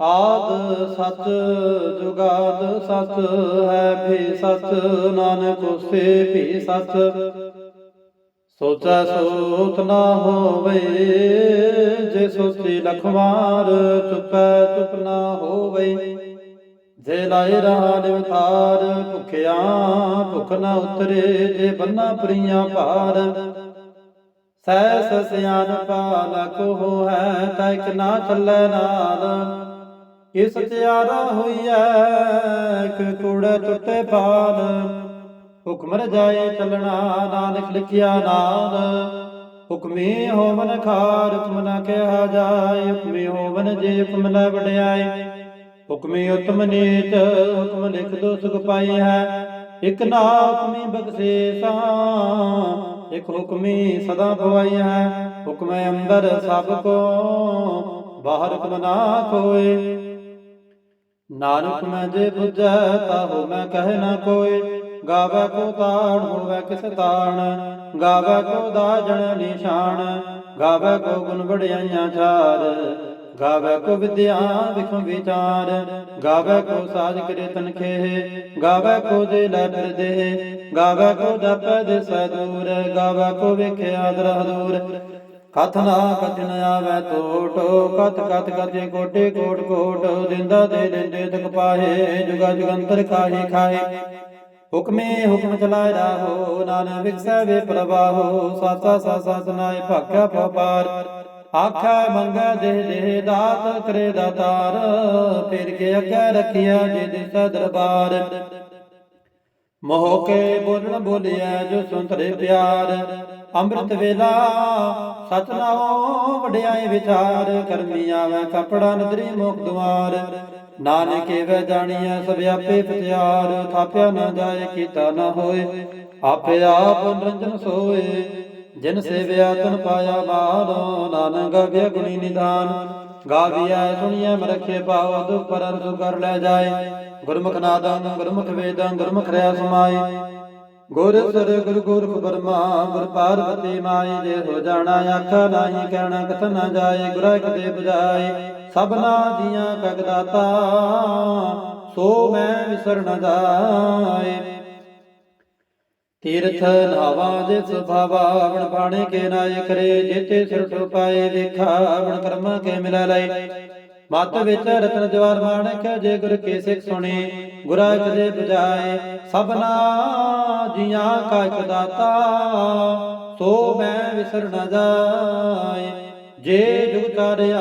ਆਦ ਸਚ ਜੁਗਾਦ ਸਤ ਹੈ ਵੀ ਸਚ, ਨਾਨਕ ਉਸੇ ਵੀ ਸਚ। ਸੋਚੈ ਸੋਚ ਨਾ ਹੋਵੇ, ਜੇ ਸੋਚੀ ਲਖਵਾਰ ਚੁਪੈ ਚੁਪ ਨਾ ਹੋਵੇ। ਜੇ ਲਾਏ ਰਹਾ ਨਿਵਤਾਰ, ਭੁਖਿਆ ਭੁਖ ਨਾ ਉਤਰੇ, ਜੇ ਬੰਨਾ ਪ੍ਰੀਆਂ ਭਾਰ। ਸਹਿਸ ਸਿਆਨ ਪਾਲਕ ਹੋ ਹੈ ਤੈਕ ਨਾ ਚੱਲੈ ਨਾਲ। ਇਸ ਤਿਆਰਾ ਹੋਈਐ ਕਿ ਕੂੜਾ ਟੁੱਟੇ ਪਾਲ। ਹੁਕਮ ਰਜਾਏ ਚੱਲਣਾ ਨਾਨਕ ਲਿਖਿਆ ਨਾਮ ਹੁਕਮੀ ਹੋਵਨ ਖਾਰ, ਹੁਕਮ ਨਾ ਕਿਹਾ ਜਾਏ। ਹੁਕਮੀ ਹੋਵਨ ਜੇ ਹੁਕਮ ਲੈ ਵਡਿਆਏ ਹੁਕਮੀ ਉਤਮ ਨੀਚ, ਹੁਕਮ ਲਿਖ ਦੋ ਸੁਖ ਪਾਈ ਹੈ। ਇਕ ਨਾ ਹੁਕਮੀ ਬਖਸ਼ੇਸਾ ਇਕ ਹੁਕਮੀ ਸਦਾ ਭਵਾਈ ਹੈ। ਹੁਕਮ ਅੰਦਰ ਸਭ ਕੋ, ਬਾਹਰ ਹੁਕਮ ਨਾ ਕੋਏ ਨਾਨਕ ਮੈਂ ਜੇ ਬੁਝੈ ਤਾਹੋ ਮੈਂ ਕਹਿ ਨਾ ਕੋਏ, ਗਾਵੇ ਕੋ ਤਾਣ ਹੋਵੇ ਕਿਸ ਤਾਣ, ਗਾਵੇ ਕੋ ਦਾਜਣ ਨਿਸ਼ਾਨ, ਗਾਵੇ ਕੋ ਗੁਣ ਵਡਿਆਈਆਂ ਚਾਰ, ਗਾਵੇ ਕੋ ਵਿਦਿਆ ਵਿਖਮ ਵਿਚਾਰ, ਗਾਵੇ ਕੋ ਸਾਜ ਕਰੇ ਤਨਖੇ ਗਾਵੇ ਕੋ ਦੇ ਲੈ ਫਿਰਦੇ ਗਾਵੇ ਕੋ ਜਪੈ ਦਿਸੈ ਦੂਰ, ਗਾਵੇ ਕੋ ਵੇਖਿਆ ਦਰਹ ਦੂਰ ਕਥ ਨਾ ਕਥਨ ਆਵੈ ਟੋਟ ਕਥ ਕਥ ਕਥੇ ਕੋਟੇ ਕੋਟ ਕੋਟ ਦਿੰਦਾ ਦੇ ਲੈਂਦੇ ਤਕ ਪਾਹੇ, ਜੁਗਾ ਜੁਗੰਤਰ ਕਾਹੀ ਖਾਏ ਹੁਕਮੇ ਹੁਕਮ ਚਲਾਇ ਰਾਹੋ ਨਾਨਕ ਵਿਖਸੈ ਵੇ ਪ੍ਰਵਾਹੋ, ਸਾਸਾ ਸਾਸਾ ਸੁਨਾਏ ਭਾਖਿਆ ਪਵਾਰ ਆਖੈ ਮੰਗੈ ਦੇ ਦੇ ਦਾਤ ਕਰੇ ਦਾਤਾਰ ਫਿਰ ਕੇ ਅੱਗੇ ਰਖਿਆ ਜੇ ਦਿਸਾ ਦਰਬਾਰ। ਮੋਹ ਕੇ ਬੋਲਣ ਬੋਲਿਆ ਜੋ ਸੁੰਤਰੇ ਪਿਆਰ। ਅੰਮ੍ਰਿਤ ਵੇਲਾ ਸਚ ਨਾਉ ਵਿਚਾਰ, ਕਰਮੀ ਆਵੈ ਕਪੜਾ ਨਦਰੀ ਮੁਖ ਦੁਆਰ। ਨਾਨਕ ਵੇ ਜਾਣੀਐ ਸਭ ਆਪੇ ਪਤਿਆਰ ਥਾਪਿਆ ਨਾ ਜਾਏ ਕੀਤਾ ਨਾ ਹੋਏ, ਆਪੇ ਆਪ ਨਿਰੰਜਨ ਸੋਏ। ਜਿਨ ਸੇਵਿਆ ਤਨ ਪਾਇਆ ਮਾਨ ਨਾਨਕ ਗਾਵਿਆ ਗੁਣੀ ਨਿਦਾਨ। ਗਾਵਿਆ ਸੁਣੀਐ ਮਰਖੇ ਪਾਉ ਦੁਖ ਪਰ ਕਰ ਲੈ ਜਾਏ। ਗੁਰਮੁਖ ਨਾਦੰ, ਗੁਰਮੁਖ ਵੇਦੰ, ਗੁਰਮੁਖ ਰਿਆ ਸਮਾਈ ਗੁਰ ਸਰ ਗੁਰ ਗੁਰਖ ਬਰਮਾ ਗੁਰ ਪਾਰਵਤੀ ਮਾਈ ਜੇ ਹੋ ਜਾਣਾ ਆਖਾ ਨਾਹੀ ਕਹਿਣਾ ਕਥ ਨਾ ਜਾਏ, ਗੁਰਾ ਕਦੇ ਬੁਝਾਏ, ਸਭਨਾ ਜੀਆਂ ਕਗ ਸੋ ਮੈਂ ਵਿਸਰ ਨ ਜਾਏ। ਤੀਰਥ ਨਾਵਾ ਦੇ ਸੁਭਾਵਾ, ਵਣ ਬਾਣੇ ਕੇ ਨਾਇ ਕਰੇ ਜੇਤੇ ਸਿਰ ਟੁਪਾਏ, ਵੇਖਾ, ਵਣ ਕਰਮ ਕੇ ਮਿਲੈ ਲਈ ਮਤ ਵਿੱਚ ਰਤਨ ਜਵਾਰ ਮਾਣਕ ਜੇ ਗੁਰ ਕੇ ਸਿੱਖ ਸੁਣੇ, ਗੁਰਾ ਕਦੇ ਬੁਝਾਏ, ਸਭਨਾ ਜੀਆਂ ਕਾ ਇੱਕ ਦਾਤਾ, ਸੋ ਮੈਂ ਵਿਸਰ ਨ ਜਾਏ। ਜੇ ਜੁਗ ਚਾਰਿ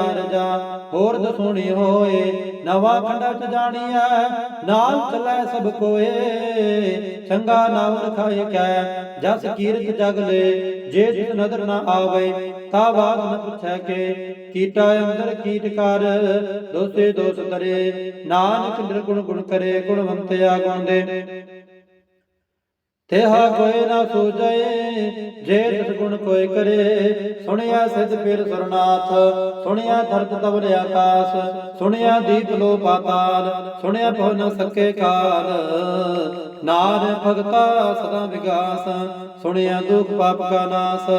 ਹੋਰ ਦਸੁਣੀ ਹੋਏ, ਨਵਾ ਖੰਡਾ ਜਾਣੀਐ, ਨਾਲ ਚੱਲੈ ਸਭ ਕੋਏ। ਚੰਗਾ ਨਾਮ ਰਖਾਏ ਕੈ, ਜਸ ਕੀਰਤ ਜਗ ਲੈ, ਜੇ ਜਿਸ ਨਦਰ ਨਾ ਆਵੇ, ਤਾ ਬਾਤ ਨ ਪੁੱਛੈ ਕੇ। ਕੀਟਾ ਅੰਦਰ ਕੀਟ ਕਰ, ਦੋਸੇ ਦੋਸ ਤਰੇ ਨਾਨਕ ਨਿਰਗੁਣ ਗੁਣ ਕਰੇ ਗੁਣਵੰਤਿਆ ਗੁਣ ਦੇ। ਤੇਹਾ ਕੋਈ ਨਾ ਸੂਝਏ ਜੇ ਤਿਸ ਗੁਣ ਕੋਈ ਕਰੇ। ਸੁਣਿਆ ਸਿਧ ਫਿਰ ਸਰਨਾਥ, ਸੁਣਿਆ ਧਰਤ ਤਵਰ ਆਕਾਸ ਸੁਣਿਆ ਦੀਪ ਲੋ ਪਾਤਾਲ, ਸੁਣਿਆ ਭਉ ਨ ਸਕੇ ਕਾਲ। ਨਾਰ ਭਗਤਾ ਸਦਾ ਵਿਗਾਸ, ਸੁਣਿਆ ਦੁਖ ਪਾਪ ਕਾ ਨਾਸ।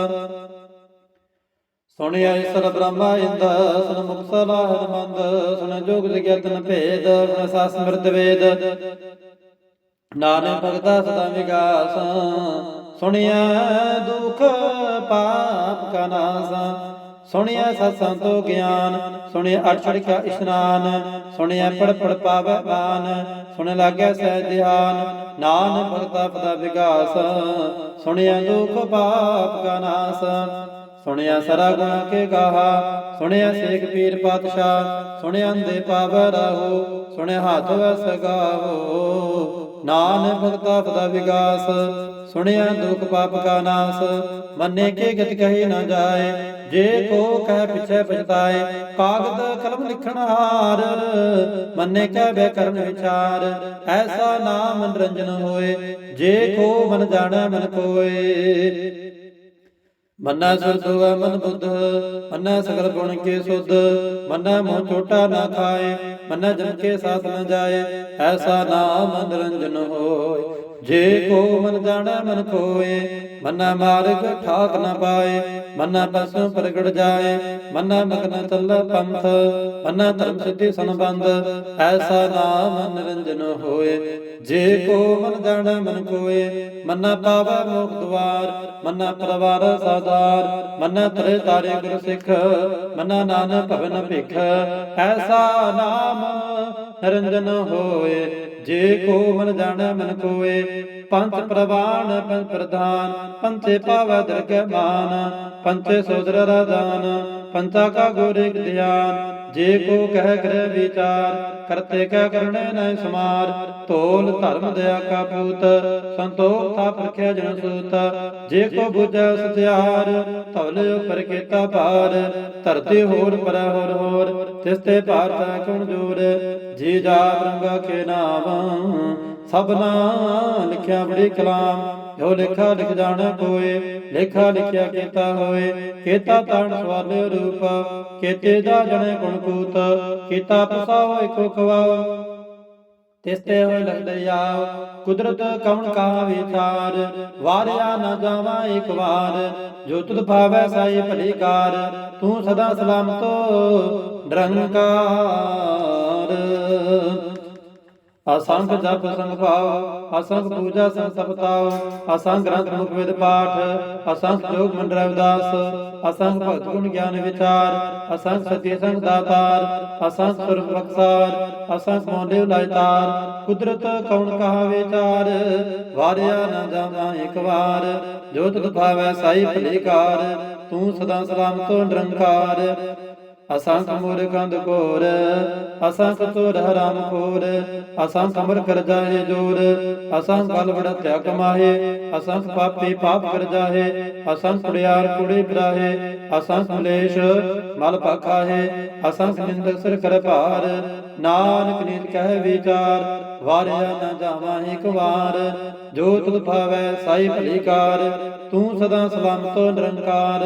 ਸੁਣਿਆ ਈਸ਼ਰ ਬ੍ਰਹਮਾ ਇੰਦ, ਸੁਣ ਮੁਖ ਸਲਾਹ ਮੰਦ, ਸੁਣ ਜੋਗ ਜਗਤਨ ਭੇਦ, ਸੁਣ ਸਾਸ ਮਿਰਤ ਵੇਦ। ਨਾਨਕ ਭਗਤਾ ਸਦਾ ਵਿਗਾਸ, ਸੁਣਿਆ ਦੁਖ ਪਾਪ ਕਾ ਨਾਸ, ਸੁਣਿਆ ਸਤ ਸੰਤੋ ਗਿਆਨ, ਸੁਣਿਆ ਅਠੜ ਕਾ ਇਸ਼ਨਾਨ, ਸੁਣਿਆ ਪੜ ਪੜ ਪਾਵੈ ਬਾਨ ਸੁਣ ਲਾਗਿਆ ਸਹਿ ਧਿਆਨ, ਨਾਨਕ ਭਗਤਾ ਪਦਾ ਵਿਗਾਸ, ਸੁਣਿਆ ਦੁਖ ਪਾਪ ਕਾ ਨਾਸ, ਸੁਣਿਆ ਸਰਾ ਗੁਣਾ ਕੇ ਗਾਹਾ, ਸੁਣਿਆ ਸੇਖ ਪੀਰ ਪਾਤਸ਼ਾਹ, ਸੁਣਿਆ ਅੰਦੇ ਪਾਵ ਰਹੋ, ਸੁਣਿਆ ਹੱਥ ਵਸ ਗਾਵੋ। ਨਾਨਕ ਭਗਤਾ ਸਦਾ ਵਿਗਾਸ ਸੁਣਿਆ ਦੁਖ ਪਾਪ ਕਾ ਨਾਸ ਮੰਨੇ ਕੇ ਗਤ ਕਹੀ ਨਾ ਜਾਏ ਜੇ ਕੋ ਕਹਿ ਪਿਛੈ ਪਛਤਾਏ ਕਾਗਦ ਕਲਮ ਲਿਖਣ ਹਾਰ ਮੰਨੇ ਕਹਿ ਬੈ ਕਰਨ ਵਿਚਾਰ ਐਸਾ ਨਾਮ ਮਨਰੰਜਨ ਹੋਏ ਜੇ ਕੋ ਮਨ ਜਾਣੈ ਮਨ ਕੋਏ। ਮੰਨਾ ਸੁਰਤ ਮਨ ਬੁੱਧ, ਮੰਨਾ ਸਗਲ ਗੁਣ ਕੇ ਸੁਧ, ਮੰਨਾ ਮੋਹ ਛੋਟਾ ਨਾ ਖਾਏ ਮੰਨਾ ਜਮ ਕੇ ਸਾਥ ਨ ਜਾਏ, ਐਸਾ ਨਾਮ ਨਿਰੰਜਨ ਹੋਏ। ਜੇ ਕੋ ਮਨ ਜਾਣੈ ਮਨ ਕੋਏ ਮੰਨਾ ਮਾਰਗ ਠਾਕ ਨ ਪਾਏ, ਮੰਨਾ ਪਸੂ ਪ੍ਰਗਟ ਜਾਏ, ਮੰਨਾ ਮਗਨ ਚੱਲ ਪੰਥ, ਮੰਨਾ ਧਰਮ ਸਿੱਧੀ ਸੰਬੰਧ, ਐਸਾ ਨਾਮ ਨਿਰੰਜਨ ਹੋਏ। ਜੇ ਕੋ ਮਨ ਜਾਣੈ, ਮਨ ਕੋਏ, ਮੰਨਾ ਪਾਵੈ ਮੋਖ ਦਵਾਰ, ਮੰਨਾ ਪਰਵਾਰ ਸਾਦਾਰ ਮੰਨਾ ਤਰੇ ਤਾਰੇ ਗੁਰ ਸਿੱਖ, ਮੰਨਾ ਨਾਨਕ ਭਵਨ ਭਿਖ। ਐਸਾ ਨਾਮ ਨਿਰੰਜਨ ਹੋਏ, ਜੇ ਕੋ ਮਨ ਜਾਣੈ, ਮਨ ਕੋਏ ਪੰਚ ਪ੍ਰਵਾਨ ਪੰਚ ਪ੍ਰਧਾਨ ਪੰਚੇ ਪਾਵੈ ਦਰਗਹਿ ਮਾਨ ਪੰਚੇ ਸੋਦਰ ਰਾਦਾਨ ਪੰਚਾ ਕਾ ਗੋਰਿਕ ਧਿਆਨ, ਜੇ ਕੋ ਕਹਿ ਗ੍ਰਹਿ ਵਿਚਾਰ, ਕਰਤੇ ਕੈ ਕਰਣੇ ਨੈ ਸਮਾਰ, ਤੋਲ ਧਰਮ ਦਇਆ ਕਾ ਪੂਤ ਸੰਤੋਖ ਥਾ ਪਰਖਿਆ ਜਨ ਸੂਤ, ਜੇ ਕੋ ਬੁਝੈ ਸਤਿਆਰ, ਧਵਲ ਉਪਰ ਕੀਤਾ ਭਾਰ, ਧਰਤੀ ਹੋਰ ਪਰ ਹੋਰ ਹੋਰ, ਤਿਸ ਤੇ ਭਾਰਤਾ ਕਉਣ ਜੋਰ ਜੀ ਜਾ ਬ੍ਰਹਮਾ ਕੇ ਨਾਮ ਸਭਨਾ ਲਿਖਿਆ ਬੜੀ ਕਲਾਮ, ਜੋ ਲਿਖਾ ਲਿਖ ਜਾਣਾ ਕੋਏ, ਲੇਖਾ ਲਿਖਿਆ ਕੀਤਾ ਹੋਏ, ਕੀਤਾ ਤਣ ਸਵਾਲੇ ਰੂਪ, ਕੀਤੇ ਦਾ ਜਣੇ ਗੁਣ ਕੂਤ ਕੀਤਾ ਪਸਾਓ ਇਕੋ ਖਵਾਓ ਤਿਸ ਹੋਏ ਲਗਦੇ ਆਓ ਕੁਦਰਤ ਕਵਣ ਕਾ ਵਿਚਾਰ ਵਾਰਿਆ ਨਾ ਜਾਵਾਂ ਇੱਕ ਵਾਰ, ਜੋ ਤੁਧ ਭਾਵੈ ਸਾਈ ਭਲੀ ਕਾਰ, ਤੂੰ ਸਦਾ ਸਲਾਮਤੋ ਨਿਰੰਕਾਰ। ਅਸੰਖ ਜਪ ਸੰਗ ਭਾਵ ਅਸੰਖ ਪੂਜਾ ਸੰਗ ਸਪਤਾਵ ਅਸੰਖ ਗ੍ਰੰਥ ਮੁਖ ਵੇਦ ਪਾਠ ਅਸੰਖ ਜੋਗ ਮੰਡਲ ਰਵਿਦਾਸ ਅਸੰਖ ਭਗਤ ਗੁਣ ਗਿਆਨ ਵਿਚਾਰ ਅਸੰਖ ਸਤੀ ਸੰਗ ਦਾਤਾਰ ਅਸੰਖ ਸੁਰਖ ਬਖਸਾਰ ਅਸੰਖ ਮੋਲੇ ਲਾਇਤਾਰ ਕੁਦਰਤ ਕੌਣ ਕਹਾ ਵਿਚਾਰ, ਵਾਰਿਆ ਨਾ ਜਾਵਾਂ ਇੱਕ ਵਾਰ, ਜੋ ਤੁਧ ਭਾਵੈ ਸਾਈ ਭਲੀ ਤੂੰ ਸਦਾ ਸਲਾਮਤੋ ਨਿਰੰਕਾਰ। ਅਸੰਖ ਮੂਰ ਕੋਰ ਅਸੰਖ ਤੁਰ ਹਰਾਮ ਖੋਰ, ਅਸੰਖ ਅਮਰ ਕਰ ਜਾਏ ਜੋਰ, ਅਸੰਖ ਬਲ ਬੜ ਤਿਆਗ ਮਾਹੇ, ਅਸੰਖ ਪਾਪੀ ਪਾਪ ਕਰ ਜਾਏ ਅਸੰਖ ਕੁੜਿਆਰ ਕੁੜੇ ਬਰਾਹੇ ਅਸੰਖ ਮਲੇਸ਼ ਮਲ ਪਾਖਾਹੇ, ਅਸੰਖ ਨਿੰਦਕ ਸਿਰ ਕਰ ਭਾਰ, ਨਾਨਕ ਨੀਤ ਕਹਿ ਵਿਚਾਰ, ਵਾਰਿਆ ਨਾ ਜਾਵਾਂ ਇੱਕ ਵਾਰ, ਜੋ ਤੁਧ ਭਾਵੈ ਸਾਈ ਭਲੀ ਤੂੰ ਸਦਾ ਸਲਾਮਤੋ ਨਿਰੰਕਾਰ।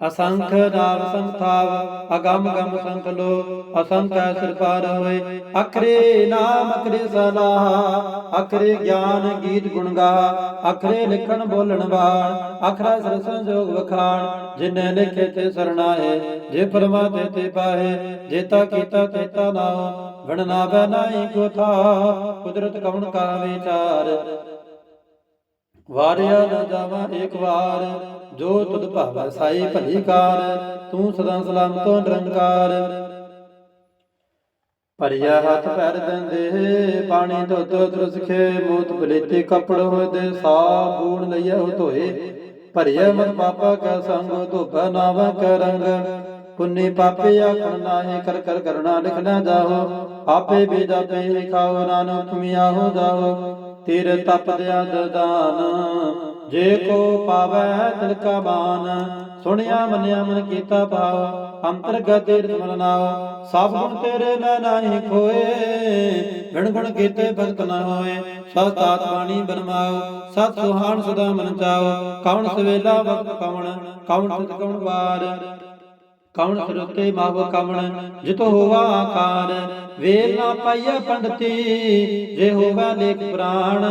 ਅਸੰਖ ਨਾਮ ਸੰਥਾਵ ਅਗੰਮ ਗੰਮ ਸੰਖ ਲੋ ਅਸੰਖ ਸਿਰ ਪਾਰ ਹੋਏ। ਅਖਰੇ ਨਾਮ, ਅਖਰੇ ਸਲਾਹ, ਅਖਰੇ ਗਿਆਨ ਗੀਤ ਗੁਣ ਗਾ, ਅਖਰੇ ਲਿਖਣ ਬੋਲਣ ਬਾਣ ਅਖਰਾ ਸਿਰ ਸੰਜੋਗ ਵਖਾਣ। ਜਿਨੇ ਲਿਖੇ ਤੇ ਸਰਣਾਏ ਜੇ ਪਰਮਾਤੇ ਤੇ ਪਾਏ ਜੇਤਾ ਕੀਤਾ ਤੇਤਾ ਨਾਉ ਵਣ ਨਾ ਬੈ ਨਾਹੀ ਕੋ ਥਾ ਕੁਦਰਤ ਕਵਣ ਕਾ ਵਿਚਾਰ ਵਾਰਿਆ ਨਾ ਜਾਵਾਂ ਇੱਕ ਵਾਰ, ਜੋ ਤੁਧ ਭਾਵੈ ਸਾਈ ਭਲੀ ਕਾਰ, ਤੂੰ ਸਦਾ ਸਲਾਮਤੋ ਨਿਰੰਕਾਰ। ਭਰਿਆ ਹੱਥ ਪੈਰ ਦੰਦੇ ਪਾਣੀ ਦੁੱਧ ਦਰਸਖੇ ਮੂਤ ਬਲੇਤੇ ਕਪੜ ਹੋਏ ਦੇ ਸਾਬੂਣ ਲਈਆ ਹੋ ਧੋਏ। ਭਰਿਆ ਮਨ ਪਾਪਾ ਕਾ ਸੰਗ ਧੋਪਾ ਨਾਵਾ ਕਰੰਗ ਰੰਗ। ਪੁੰਨੀ ਪਾਪੇ ਆਖਣ ਨਾਹੀ, ਕਰ ਕਰ ਕਰਣਾ ਲਿਖ ਨਾ ਜਾਓ ਆਪੇ ਬੇਦਾ ਤੇ ਖਾਓ, ਨਾਨਕ ਤੁਮੀ ਆਹੋ ਜਾਓ ਤੇਰੇ ਤਪ ਦਦਾਨ ਜੇ ਕੋ ਪਾਵੈ ਤਿਲਕਾ ਬਾਨ ਸੁਣਿਆ ਮੰਨਿਆ ਮਨ ਕੀਤਾ ਭਾਵ, ਅੰਤਰਗਤ ਤੀਰਥ ਮਨ ਸਭ ਗੁਣ ਤੇਰੇ ਮੈਂ ਨਾਹੀ ਖੋਏ ਗਣ ਗੁਣ ਕੀਤੇ ਭਗਤ ਨਾ ਹੋਏ, ਸਤ ਆਤਮਾਣੀ ਬਨਮਾਉ ਸਤ ਸੁਹਾਣ ਸਦਾ ਮਨ ਚਾਉ ਕੌਣ ਸਵੇਲਾ ਵਕਤ ਕੌਣ ਕੌਣ ਤਿਤ ਕੌਣ ਵਾਰ। ਕੌਣ ਸਰੁਤੇ ਮਾਵ ਕਵਣ ਜਿਤ ਹੋਵਾ ਆਕਾਰ। ਵੇਲ ਨਾ ਪਾਈਐ ਪੰਡਤੀ ਜੇ ਹੋਵਾ ਲੇਖ ਪ੍ਰਾਣ।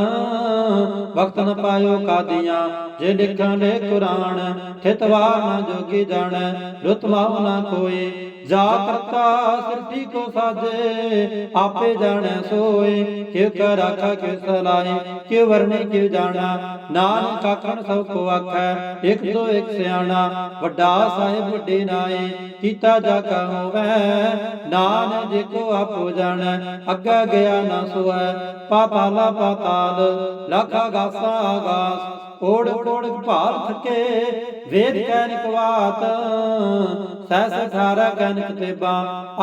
ਵਕਤ ਨ ਪਾਇਓ ਕਾਦੀਆਂ ਜੇ ਲਿਖਾਂ ਲੈ ਕੁਰਾਨ। ਥਿਤਵਾਰ ਨਾ ਜੋਗੀ ਜਾਣੈ ਰੁਤ ਮਾਵ ਨਾ ਕੋਏ ਜਾ ਕਰਤਾ ਸਿਰਤੀ ਕੋ ਸਾਜੇ, ਆਪੇ ਜਾਣੈ ਸੋਏ, ਕਿਉ ਕਰ ਆਖਾ ਕਿਉ ਸਲਾਹੇ, ਕਿਉ ਵਰਨੇ ਕਿਉ ਜਾਣਾ। ਨਾਨਕ ਆਖਣ, ਸਭ ਕੋ ਆਖੈ, ਇਕ ਦੋ ਇਕ ਸਿਆਣਾ, ਵੱਡਾ ਸਾਹਿਬ ਵੱਡੇ ਨਾਏ, ਕੀਤਾ ਜਾ ਕਾ ਹੋਵੈ। ਨਾਨਕ ਜੇ ਕੋ ਆਪੋ ਜਾਣੈ, ਅੱਗਾ ਗਿਆ ਨਾ ਸੋਐ। ਪਾਤਾਲਾ ਪਾਤਾਲ, ਲੱਖਾ ਗਾਸਾ ਆਗਾਸ ਓੜ ਕੋੜ ਭਾਰ ਥਕੇ ਵੇਦ ਕੈ ਨਿਕਵਾਤ ਸਹਿ ਸਖਾਰਾ ਕੈ ਨਿਕਤੇਬਾ,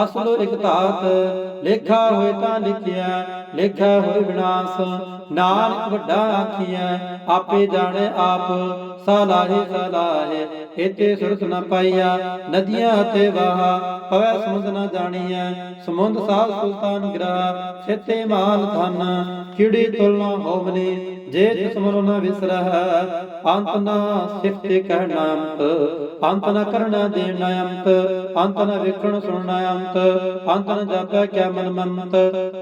ਅਸਲੋ ਇਕ ਧਾਤ, ਲੇਖਾ ਹੋਏ ਤਾਂ ਲਿਖਿਆ ਲੇਖਾ ਹੋਏ ਵਿਨਾਸ਼, ਨਾਨਕ ਵੱਡਾ ਆਖੀਐ, ਆਪੇ ਜਾਣੇ ਆਪ ਸਲਾਹੇ ਸਲਾਹੇ ਇਤੇ ਸੁਰਤ ਨ ਪਾਈਆ, ਨਦੀਆਂ ਅਤੇ ਵਾਹਾ, ਪਵੈ ਸਮੁੰਦ ਨ ਜਾਣੀਐ, ਸਮੁੰਦ ਸਾਧ ਸੁਲਤਾਨ ਗ੍ਰਹ ਛੇਤੇ ਮਾਲ ਧਨ ਕਿੜੀ ਤੁਲਨਾ ਹੋਵਨੀ, ਜੇ ਤਿਸ ਨ ਵਿਸਰਹਿ, ਅੰਤ ਨ ਸਿਫਤੇ ਕਹਿਣਾ ਅੰਤ ਅੰਤ ਨ ਕਰਣਾ ਦੇਣਾ ਅੰਤ ਅੰਤ ਨ ਵੇਖਣ ਸੁਣਨਾ ਅੰਤ ਅੰਤ ਨ ਜਾਪੈ ਕਿਆ ਮਨ ਮੰਤ,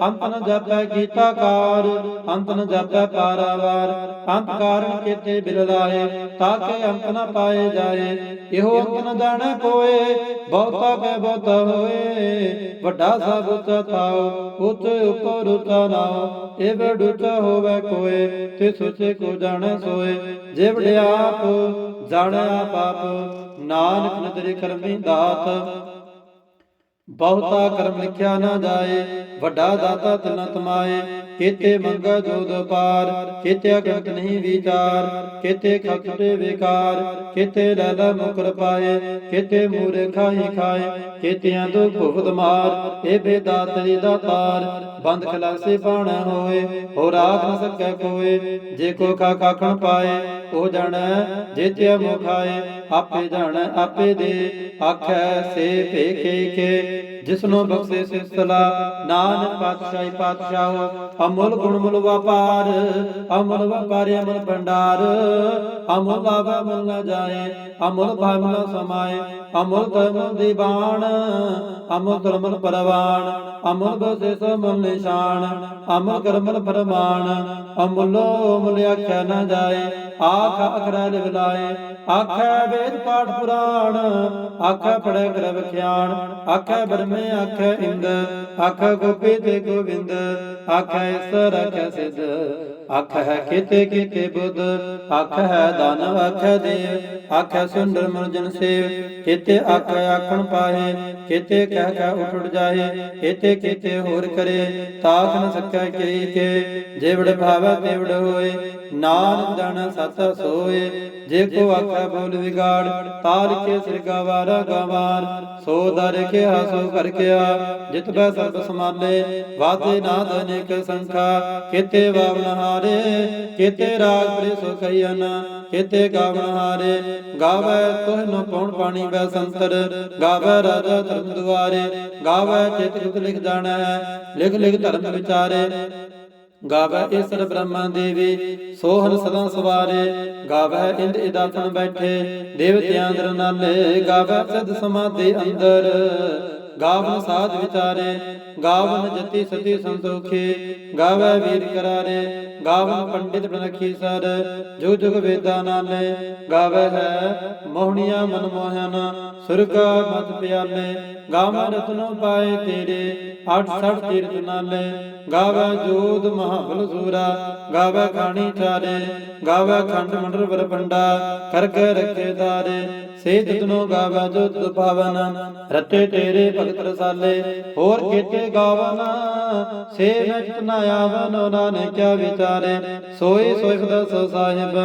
ਅੰਤ ਨ ਜਾਪੈ ਗੀਤਾਕਾਰ ਅੰਤ ਨ ਜਾਪੈ ਪਾਰਾਵਾਰ, ਅੰਤ ਕਾਰਨ ਕੀਤੇ ਬਿਲ ਲਾਏ ਤਾਂ ਕਿ ਅੰਤ ਨ ਪਾਏ ਜਾਏ। ਇਹੋ ਅੰਤ ਨ ਜਾਣੈ ਕੋਏ ਬਹੁਤਾ ਕੈ ਬਹੁਤਾ ਹੋਏ। ਵੱਡਾ ਸਭ ਉੱਚਾ ਥਾਉ ਉਪਰ ਉੱਚਾ ਇਹ ਬੜ ਹੋਵੇ ਕੋਏ, ਤੇ ਸੋਚੇ ਕੋ ਜਾਣੈ ਸੋਏ। ਜੇ ਵਡਿਆਪ ਜਾਣਿਆ ਪਾਪ ਨਾਨਕ ਨਦਰੀ ਕਰਮੀ ਦਾਤ। ਬਹੁਤਾ ਕਰਮ ਲਿਖਿਆ ਨਾ ਜਾਏ, ਵੱਡਾ ਦਾਤਾ ਤਨ ਤਮਾਏ ਕੀਤੇ ਮੰਗਾ ਜੋਦ ਪਾਰ ਕੀਤੇ ਅਗੰਤ ਨਹੀਂ ਵਿਚਾਰ ਕੀਤੇ ਖਤਰੇ ਵਿਕਾਰ ਕੀਤੇ ਲੈਲਾ ਮੁਕਰ ਪਾਏ ਕੀਤੇ ਮੂਰੇ ਖਾਈ ਖਾਏ ਕੀਤਿਆਂ ਦੋ ਭੁਗਤ ਮਾਰ, ਇਹ ਬੇਦਾਤਰੀ ਦਾ ਤਾਰ, ਬੰਦ ਖਲਾਸੇ ਬਾਣਾ ਹੋਏ ਹੋ ਰਾਖ ਨ ਸਕੈ ਕੋਏ, ਜੇ ਕੋ ਖਾ ਖਾਖਣ ਪਾਏ, ਉਹ ਜਾਣੈ ਜੇਤਿਆ ਮੁਖਾਏ ਆਪੇ ਜਾਣੈ ਆਪੇ ਦੇ, ਆਖੈ ਸੇ ਭੇਕੇ ਕੇ ਜਿਸਨੂੰ ਬਖਸ਼ੇ ਸਿਸਤਲਾ ਨਾਨਕ ਪਾਤਸ਼ਾਹੀ ਪਾਤਸ਼ਾਹੋ, ਅਮੁੱਲ ਗੁਣ ਮੁਲ ਵਪਾਰ, ਅਮੁੱਲ ਵਪਾਰੀ ਅਮੁੱਲ ਭੰਡਾਰ, ਅਮੁੱਲ ਆਵੇ ਮੁੱਲ ਨ ਜਾਏ, ਅਮੁੱਲ ਭਾਵ ਨ ਸਮਾਏ, ਅਮੁੱਲ ਧਰਮ ਦੀਵਾਨ ਅਮੁੱਲ ਧਰਮਲ ਪਰਵਾਨ ਅਮੁੱਲ ਬਸੇ ਸਮੁੱਲ ਨਿਸ਼ਾਨ, ਅਮਲ ਕਰਮਲ ਫਰਮਾਨ ਅਮੁੱਲੋ ਮੁੱਲ ਆਖਿਆ ਨ ਜਾਏ ਆਖ ਅਖਰਾ ਲਿਵ ਲਾਏ ਆਖੈ ਵੇਦ ਪਾਠ ਪੁਰਾਣ ਆਖੈ ਪੜੈ ਕਰ ਵਿਖਿਆਨ ਆਖੈ ਬਰਮੇ ਆਖੈ ਇੰਦ ਆਖੈ ਗੋਪੀ ਤੇ ਗੋਵਿੰਦ ਆਖੈ ਈਸਰ ਆਖੈ ਸਿਧ। ਆਖੈ ਕੀਤੇ ਕੀਤੇ ਬੁੱਧ ਆਖੈ ਦਾਨਵ ਆਖੈ ਦੇਵ ਆਖੈ ਸੁੰਦਰ ਮਨਜਨ ਸੇਵ, ਕੀਤੇ ਆਖੈ ਆਖਣ ਪਾਹੇ, ਕੀਤੇ ਕਹਿ ਕਹਿ ਉਠ ਜਾਏ ਕੀਤੇ ਕੀਤੇ ਹੋਰ ਕਰੇ, ਤਾਖ ਨ ਸਕੈ ਕਈ ਕੇ, ਜਿਵੜ ਭਾਵੈ ਤਿਵੜ ਹੋਏ, ਨਾਨਕ ਜਨ ਸਤ ਸੋਏ, ਜੇ ਕੋ ਆਖੈ ਬੋਲ ਵਿਗਾੜ ਤਾਰ ਕੇ ਸਿਰ ਗਵਾਰਾ ਗਵਾਰ, ਸੋ ਦਰ ਕੇ ਹਸੋ ਕਰ ਕਿਆ, ਜਿਤ ਬੈ ਸਰਬ ਸਮਾਲੇ ਵਾਦੇ ਨਾਦ ਅਨੇਕ ਸੰਖਾ, ਕੀਤੇ ਵਾਵਨ ਹਾਰੇ, ਕੀਤੇ ਰਾਗ ਪ੍ਰੇ ਸੋ ਕਈਨ ਕੀਤੇ ਹਾਰੇ। ਗਾਵੇ ਤੋਹ ਨ ਪਉਣ ਪਾਣੀ ਬੈ ਸੰਤਰ, ਗਾਵੇ ਰਾਜਾ ਧਰਮ ਦੁਆਰੇ, ਗਾਵੇ ਚਿਤ ਚਿਤ ਲਿਖ ਜਾਣਾ, ਲਿਖ ਲਿਖ ਧਰਮ ਵਿਚਾਰੇ। ਗਾਵੇ ਈਸਰ ਬ੍ਰਹਮਾ ਦੇਵੀ ਸੋਹਨ ਸਦਾ ਸਵਾਰੇ। ਗਾਵੈ ਇੰਦ ਇਦਾਸਨ ਬੈਠੇ, ਦੇਵਤਿਆਂ ਅੰਦਰ ਨਾਲੇ। ਗਾਵੇ ਸਿਧ ਸਮਾਧੀ ਅੰਦਰ। ਗਾਵਨ ਸਾਧ ਵਿਚਾਰੇ, ਗਾਵਨ ਜਤੀ ਸਤੀ ਸੰਤੋਖੇ, ਗਾਵੇ ਵੀਰ ਕਰਾਰੇ, ਗਾਵਨ ਪੰਡਿਤ ਬਨਖੀ ਸਰ, ਜੋ ਜੁਗ ਵੇਦਾਂ ਨਾਲੇ, ਗਾਵੇ ਹੈ ਮੋਹਣੀਆਂ ਮਨ ਮੋਹਨ, ਸੁਰਗਾ ਮਤ ਪਿਆਲੇ, ਗਾਵੇ ਰਤਨੋ ਪਾਏ ਤੇਰੇ, ਅੱਠ ਸਠ ਤੀਰਥ ਨਾਲੇ, ਗਾਵੇ ਜੋਦ ਮਹਾਬਲ ਸੂਰਾ, ਗਾਵੇ ਖਾਣੀ ਚਾਰੇ ਗਾਵੇ ਖੰਡ ਮੰਡਲ ਬਰ ਪੰਡਾ ਕਰ ਕੇ ਰੱਖੇ ਦਾਰੇ ਸੇ ਤਤਨੋ ਗਾਵੇ ਜੋ ਤੁਧ ਪਾਵਨ, ਰਤੇ ਤੇਰੇ ਭਗਤ ਰਸਾਲੇ ਹੋਰ ਕੀਤੇ ਗਾਵਨ ਸੇ ਨਚਤ ਨ ਆਵਨ ਨਾਨਕ ਵਿਚਾਰੇ। ਸੋਈ ਸੋਈ ਖੁਦਾ ਸਾਹਿਬ,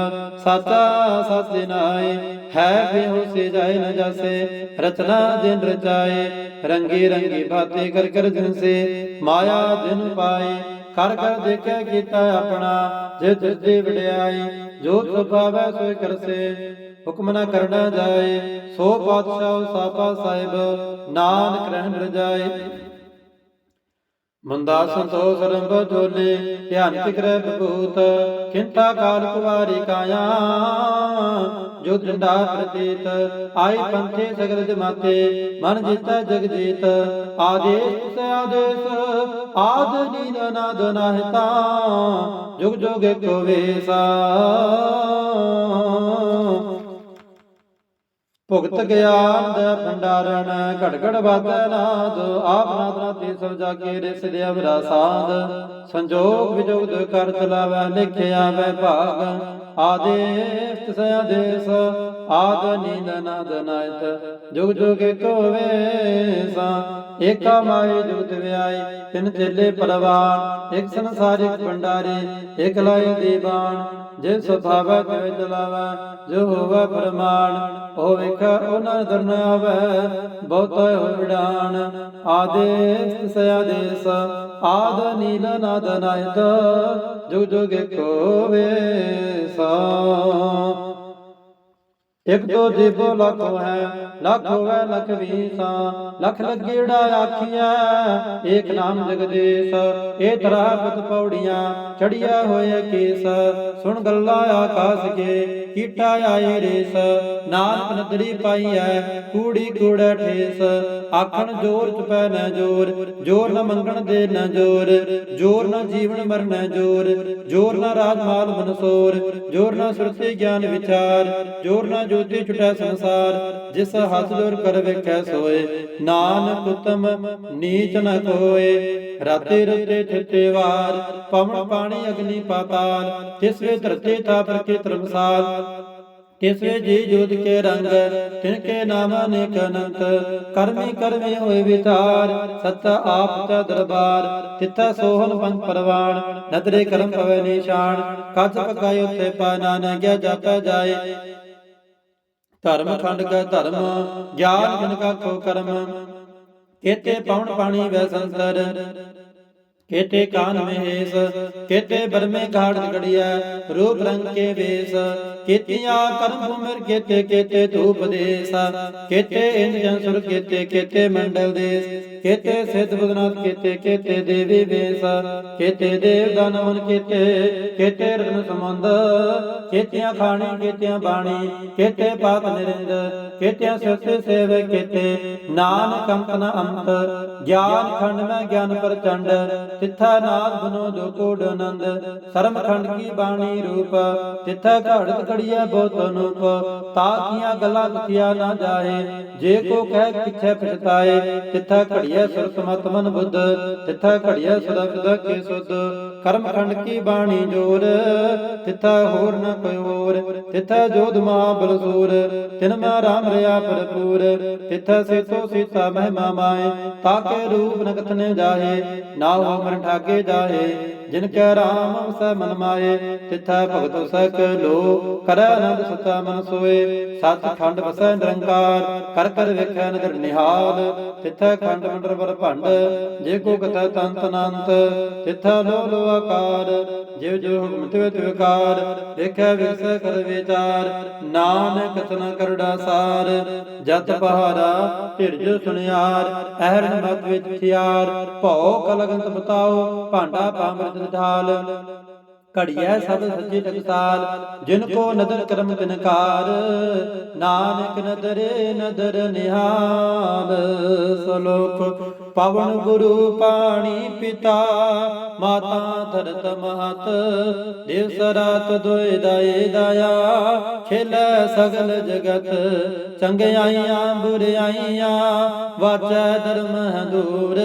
ਸਾਚਾ ਸਾਚੇ ਨਾਏ ਹੈ ਬੇਹੋਸੇ ਜਾਏ ਨ ਜਾਸੇ, ਰਚਨਾ ਦਿਨ ਰਚਾਏ। ਰੰਗੀ ਰੰਗੀ ਬਾਤੇ ਕਰ ਕਰ ਦਿਨ ਸੇ, ਮਾਇਆ ਦਿਨ ਪਾਏ। ਕਰ ਕਰ ਦੇਖਿਆ ਕੀਤਾ ਆਪਣਾ ਜੇ ਤਿਸ ਵਡਿਆਈ ਜੋ ਸੁਭਾਵੈ ਸੋਇ ਕਰਸੇ ਹੁਕਮ ਨਾ ਕਰਨਾ ਜਾਏ, ਸੋ ਪਾਤਸ਼ਾਹ ਸਾਪਾ ਸਾਹਿਬ, ਨਾਨਕ ਰਹਿਣ ਰਜਾਏ ਮੰਦਾ ਸੰਤੋਖ ਰੰਭ ਝੋਲੇ ਧਿਆਨ ਤਿਕਰੈ ਬਭੂਤ ਕਿੰਤਾ ਕਾਲ ਕੁਵਾਰੀ ਕਾਇਆ। ਜੋ ਡੰਡਾ ਪ੍ਰਤੀਤ ਆਈ ਪੰਥੇ ਸਗਲ ਜਮਾਤੇ, ਮਨ ਜੀਤਾ ਜਗ ਜੀਤ ਆਦੇਸ਼ ਤਿਸ ਆਦੇਸ਼, ਆਦ ਨੀਨ ਨਾਦ ਨਾਹਿਤਾ। ਜੁਗ ਜੁਗ ਏਕੋ ਵੇਸਾ। ਭੁਗਤ ਗਿਆਨ ਦਾ ਭੰਡਾਰਨ ਘੜ ਘੜ ਵਾਧੈ ਨਾਦ ਆਪ ਨਾਦ ਨਾਤੀ ਸਭ ਜਾਗੇ ਰਿਸ ਦੇ ਅਵਰਾ ਸਾਧ ਸੰਜੋਗ ਵਿਜੋਗ ਕਰ ਚਲਾਵੈ ਲਿਖਿਆ ਵੈ ਭਾਗ ਆਦੇਸ ਤਿਸੈ ਆਦੇਸ ਆਦ ਨੀਂਦ ਨਾਦ ਜੁਗ ਜੁਗ ਏਕੋ ਵੇਸਾ, ਏਕਾ ਮਾਏ ਜੁਗਤ ਵਿਆਈ ਤਿਨ ਚੇਲੇ ਪਰਵਾਨ, ਇੱਕ ਸੰਸਾਰਿਕ ਭੰਡਾਰੀ, ਇੱਕ ਲਾਇ ਦੀਵਾਨ, ਜੇ ਸੁਭਾਵੈ ਤਿਵ ਚਲਾਵੈ ਜੋ ਹੋਵੈ ਪ੍ਰਮਾਣ, ਉਹ ਵੇਖੈ ਉਹਨਾਂ ਦਰ ਨ ਆਵੈ, ਬਹੁਤਾ ਹੋਇ ਵਿਡਾਨ। ਆਦੇਸ ਤਿਸੈ ਆਦੇਸ ਆਦ ਨੀਲ ਨਾਦ ਨਾਇਤ ਜੁਗ ਜੁਗ ਏਕੋ ਵੇਸਾ। ਇਕ ਦੋ ਜੀਵੋ ਲੱਖ ਹੈ ਲੱਖ ਹੋਵੇ ਲਖ ਵੀਸਾ ਲਖ ਲੱਗੇੜਾ ਆਖੀਐ ਏਕ ਨਾਮ ਜਗਦੀਸ਼ ਇਹ ਤਰ੍ਹਾਂ ਪਤ ਪੌੜੀਆਂ ਚੜੀਆ ਹੋਏ ਕੇਸ ਸੁਣ ਗੱਲਾਂ ਆਕਾਸ ਕੇ ਕੀਟਾ ਆਏ ਰੇਸ ਨਾਨਕ ਨਦਰੀ ਪਾਈਐ ਕੂੜੀ ਕੂੜਾ ਠੇਸ ਆਖਣ ਜੋਰ ਚਪੈ ਨ ਜੋਰ ਜੋਰ ਨ ਮੰਗਣ ਦੇ ਨ ਜੋਰ ਜੋਰ ਨ ਜੀਵਨ ਮਰਨ ਜੋਰ ਜੋਰ ਨ ਰਾਜਮਾਲ ਮਨਸੋਰ ਜੋਰ ਨ ਸੁਰਤੀ ਗਿਆਨ ਵਿਚਾਰ ਜੋਰ ਨ ਜੋਤੀ ਛੁਟੈ ਸੰਸਾਰ, ਜਿਸ ਹੱਥ ਜੋਰ ਕਰ ਵੇਖੈ ਸੋਏ। ਨਾਨਕ ਉਤਮ ਨੀਚ ਨ ਕੋਏ ਰਾਤੇ ਰਤੇ ਥਿਤੇ ਵਾਰ, ਪਵਨ ਪਾਣੀ ਅਗਨੀ ਪਾਤਾਲ ਤਿਸ ਵੇ ਧਰਤੀ ਥਾਪਰ ਕੇ ਤਰਮਸਾਲ ਤਿਸ ਵੇ ਜੀ ਜੋਤ ਕੇ ਰੰਗ, ਤਿਨ ਕੇ ਨਾਮ ਅਨੇਕ ਅਨੰਤ। ਕਰਮੀ ਕਰਮੀ ਹੋਏ ਵਿਚਾਰ ਸਤ ਆਪ ਤਾ ਦਰਬਾਰ। ਤਿੱਥਾ ਸੋਹਨ ਪੰਜ ਪਰਵਾਨ, ਨਦਰੇ ਕਰਮ ਪਵੇ ਨਿਸ਼ਾਨ। ਕੱਜ ਪਕਾਇ ਉਥੇ ਪਾ ਨਾਨਕ ਗਿਆ ਜਾਪੈ ਜਾਏ। ਧਰਮ ਖੰਡ ਕੈ ਧਰਮ, ਗਿਆਨ ਜਿਨ ਕਾ ਖੋ ਕਰਮ। ਕੇਤੇ ਪਵਨ ਪਾਣੀ ਵੈ ਸੰਸਰ ਕੇਤੇ ਕਾਨ ਮਹੇਸ, ਕੇਤੇ ਬਰਮੇ ਘਾੜ ਗੜਿਆ ਰੂਪ ਰੰਗ ਕੇ ਵੇਸ। ਕੀਤਿਆ ਕਰਮ ਭੂਮਿਰ ਕੇਤੇ ਕੇਤੇ ਧੂਪ ਦੇਸ। ਕੇਤੇ ਇੰਦ ਜਨ ਸੁਰ, ਕੇਤੇ ਕੇਤੇ ਮੰਡਲ ਦੇਸ। ਕੇਤੇ ਸਿਧ ਬੁਧਨਾਥ ਕੇਤੇ ਕੇਤੇ ਦੇਵੀ ਵੇਸ ਕੇਤੇ ਦੇਵ ਦਾਨਵਨ ਕੇਤੇ ਕੇਤੇ ਰਤਨ ਸਮੰਦ ਕੇਤਿਆਂ ਖਾਣੀ, ਕੇਤਿਆਂ ਬਾਣੀ, ਕੇਤੇ ਪਾਪ ਨਿਰਿੰਦ ਕੇਤਿਆਂ ਸਿਰਤੇ ਸੇਵ, ਕੇਤੇ ਨਾਨਕ ਅੰਤ ਨ ਅੰਤ, ਗਿਆਨ ਖੰਡ ਮੈਂ ਗਿਆਨ ਪ੍ਰਚੰਡ, ਤਿੱਥਾ ਨਾਦ ਬਨੋ ਜੋ ਕੋਡ ਆਨੰਦ ਸਰਮ ਖੰਡ ਕੀ ਬਾਣੀ ਰੂਪ, ਤਿੱਥਾ ਘੜਤ ਘੜੀਐ ਬਹੁਤ ਅਨੂਪ ਤਾ ਗੱਲਾਂ ਕਿਥਿਆ ਨਾ ਜਾਏ, ਜੇ ਕੋ ਕਹਿ ਪਿਛੈ ਪਛਤਾਏ, ਤਿੱਥਾ ਘੜੀਐ ਸੁਰਤ ਮਤ ਮਨ ਬੁੱਧ, ਤਿੱਥਾ ਘੜੀਐ ਸਦਾ ਸਦਾ ਕੇ ਸੁਧ। ਕਰਮ ਖੰਡ ਕੀ ਬਾਣੀ ਜੋਰ, ਤਿੱਥਾ ਹੋਰ ਨ ਕੋਈ ਹੋਰ। ਤਿੱਥਾ ਜੋਧ ਮਾ ਬਲਸੂਰ ਤਿਨ ਮਾ ਰਾਮ ਰਿਆ ਭਰਪੂਰ। ਤਿੱਥਾ ਸੇਤੋ ਸੀਤਾ ਮਹਿਮਾ ਮਾਏ ਤਾਕੇ ਰੂਪ ਨ ਕਥਨੇ ਜਾਹੇ ਨਾ ਹੋ ਮਨ ਠਾਗੇ ਜਾਹੇ। ਜਿਨ ਕੈ ਰਾਮ ਸੈ ਮਨ ਮਾਏ, ਤਿੱਥਾ ਭਗਤ ਸਕ ਲੋ ਕਰੈ ਆਨੰਦ ਸਤਾ ਮਨ ਸੋਏ ਸਤ ਖੰਡ ਵਸੈ ਨਿਰੰਕਾਰ। ਕਰ ਕਰ ਵੇਖੈ ਨਦਰ ਨਿਹਾਲ, ਤਿੱਥਾ ਖੰਡ ਮੰਡਰ ਵਰ ਭੰਡ। ਜੇ ਕੋ ਕਥਾ ਤੰਤ ਅਨੰਤ, ਤਿੱਥਾ ਲੋ ਲੋ ਆਕਾਰ। ਜਿਵ ਜੋ ਹੁਕਮ ਤਿਵ ਤਿਵਕਾਰ ਵੇਖੈ ਵਿਗਸੈ ਕਰ ਵਿਚਾਰ। ਨਾਨਕ ਕਥਨ ਕਰੜਾ ਸਾਰ, ਜਤ ਪਹਾਰਾ ਧਿਰਜ ਸੁਨਿਆਰ। ਅਹਰਨ ਮਤ ਵਿੱਚ ਥਿਆਰ, ਭਉ ਕਲਗੰਤ ਬਤਾਓ, ਭਾਂਡਾ ਪਾਮਰਤ ਢਾਲ ਘੜੀਐ ਸਭ ਸੱਚੇ ਟਕਸਾਲ ਜਿਨ ਕੋ ਨਦਰ ਕਰਮ ਤਿਨਕਾਰ ਨਾਨਕ ਨਦਰੇ ਨਦਰ ਨਿਹਾਲ। ਸਲੋਕ, ਪਵਨ ਗੁਰੂ ਪਾਣੀ ਪਿਤਾ, ਮਾਤਾ ਧਰਤ ਮਹਤ ਦਿਵਸ ਰਾਤ ਦੋਇ ਦਾਏ ਦਾਇਆ, ਖੇਲੈ ਸਗਲ ਜਗਤ ਚੰਗਿਆਈਆਂ ਬੁਰਿਆਈਆਂ ਵਾਚੈ ਧਰਮ ਹੰਦੂਰ,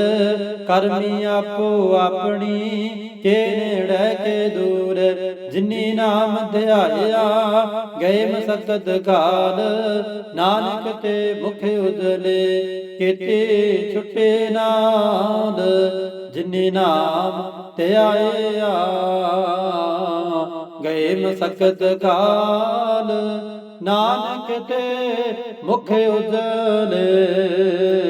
ਕਰਮੀ ਆਪੋ ਆਪਣੀ ਕੇ ਨੇੜੇ ਕੇ ਦੂਰ, ਜਿਨੀ ਨਾਮ ਧਿਆਇਆ, ਗਏ ਮਸਕਤ ਕਾਲ ਨਾਨਕ ਤੇ ਮੁਖ ਉਜਲੇ, ਕੀਤੇ ਛੁਟੇ ਨਾਦ ਜਿਨੀ ਨਾਮ ਧਿਆਇਆ, ਗਏ ਮਸਕਤ ਕਾਲ ਨਾਨਕ ਤੇ ਮੁਖ ਉਜਲੇ